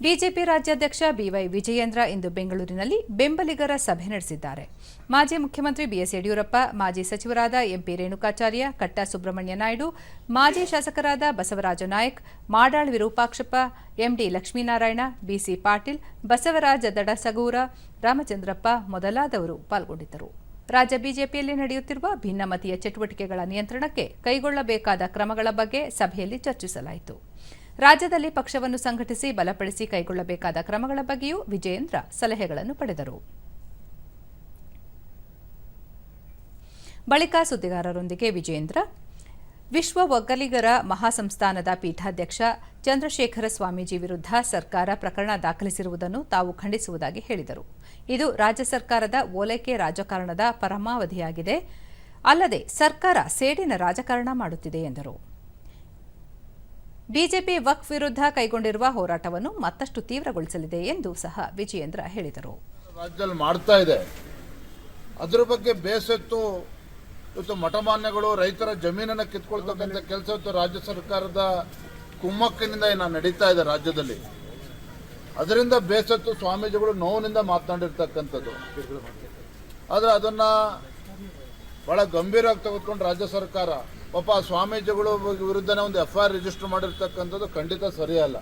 BJP ರಾಜ್ಯಾಧ್ಯಕ್ಷ B Y Vijayendra ಇಂದು ಬೆಂಗಳೂರಿನಲ್ಲಿ ಬೆಂಬಲಿಗರ ಸಭೆ ನಡೆಸಿದ್ದಾರೆ. ಮಾಜಿ ಮುಖ್ಯಮಂತ್ರಿ ಬಿಎಸ್ ಯಡಿಯೂರಪ್ಪ, ಮಾಜಿ ಸಚಿವರಾದ ಎಂಪಿ ರೇಣುಕಾಚಾರ್ಯ, ಕಟ್ಟಾ ಸುಬ್ರಹ್ಮಣ್ಯ ನಾಯ್ಡು, ಮಾಜಿ ಶಾಸಕರಾದ Basavaraja Nayak, Madal Virupakshappa, M D Lakshminarayana, B C Patil, Basavaraja Dadesugur, Ramachandrappa ಮೊದಲಾದವರು ಪಾಲ್ಗೊಂಡಿದ್ದರು. ರಾಜ್ಯ ಬಿಜೆಪಿಯಲ್ಲಿ ನಡೆಯುತ್ತಿರುವ ಭಿನ್ನಮತೀಯ ಚಟುವಟಿಕೆಗಳ ನಿಯಂತ್ರಣಕ್ಕೆ ಕೈಗೊಳ್ಳಬೇಕಾದ ಕ್ರಮಗಳ ಬಗ್ಗೆ ಸಭೆಯಲ್ಲಿ ಚರ್ಚಿಸಲಾಯಿತು. ರಾಜ್ಯದಲ್ಲಿ ಪಕ್ಷವನ್ನು ಸಂಘಟಿಸಿ ಬಲಪಡಿಸಿ ಕೈಗೊಳ್ಳಬೇಕಾದ ಕ್ರಮಗಳ ಬಗ್ಗೆಯೂ ವಿಜಯೇಂದ್ರ ಸಲಹೆಗಳನ್ನು ಪಡೆದರು. ಬಳಿಕ ಸುದ್ದಿಗಾರರೊಂದಿಗೆ ವಿಜಯೇಂದ್ರ, ವಿಶ್ವ ಒಕ್ಕಲಿಗರ ಮಹಾಸಂಸ್ಥಾನದ ಪೀಠಾಧ್ಯಕ್ಷ ಚಂದ್ರಶೇಖರ ಸ್ವಾಮೀಜಿ ವಿರುದ್ಧ ಸರ್ಕಾರ ಪ್ರಕರಣ ದಾಖಲಿಸಿರುವುದನ್ನು ತಾವು ಖಂಡಿಸುವುದಾಗಿ ಹೇಳಿದರು. ಇದು ರಾಜ್ಯ ಸರ್ಕಾರದ ಓಲೈಕೆ ರಾಜಕಾರಣದ ಪರಮಾವಧಿಯಾಗಿದೆ. ಅಲ್ಲದೆ ಸರ್ಕಾರ ಸೇಡಿನ ರಾಜಕಾರಣ ಮಾಡುತ್ತಿದೆ ಎಂದರು. ಬಿಜೆಪಿ ವಕ್ಫ್ ವಿರುದ್ಧ ಕೈಗೊಂಡಿರುವ ಹೋರಾಟವನ್ನು ಮತ್ತಷ್ಟು ತೀವ್ರಗೊಳಿಸಲಿದೆ ಎಂದು ಸಹ ವಿಜಯೇಂದ್ರ ಹೇಳಿದರು. ರಾಜ್ಯದಲ್ಲಿ ಮಾಡ್ತಾ ಇದೆ. ಅದರ ಬಗ್ಗೆ ಬೇಸತ್ತು, ಇವತ್ತು ಮಠಮಾನ್ಯಗಳು ರೈತರ ಜಮೀನನ್ನು ಕಿತ್ಕೊಳ್ತಕ್ಕಂಥ ಕೆಲಸ ಇವತ್ತು ರಾಜ್ಯ ಸರ್ಕಾರದ ಕುಮ್ಮಕ್ಕಿನಿಂದ ಏನು ನಡೀತಾ ಇದೆ ರಾಜ್ಯದಲ್ಲಿ. ಅದರಿಂದ ಬೇಸತ್ತು ಸ್ವಾಮೀಜಿಗಳು ನೋವಿನಿಂದ ಮಾತನಾಡಿರ್ತಕ್ಕಂಥದ್ದು. ಆದರೆ ಅದನ್ನ ಬಹಳ ಗಂಭೀರವಾಗಿ ತೆಗೆದುಕೊಂಡು ರಾಜ್ಯ ಸರ್ಕಾರ, ಪಾಪ ಸ್ವಾಮೀಜಿಗಳು ವಿರುದ್ಧನೇ ಒಂದು ಎಫ್ ಐ ಆರ್ ರಿಜಿಸ್ಟರ್ ಮಾಡಿರ್ತಕ್ಕಂಥದ್ದು ಖಂಡಿತ ಸರಿಯಲ್ಲ.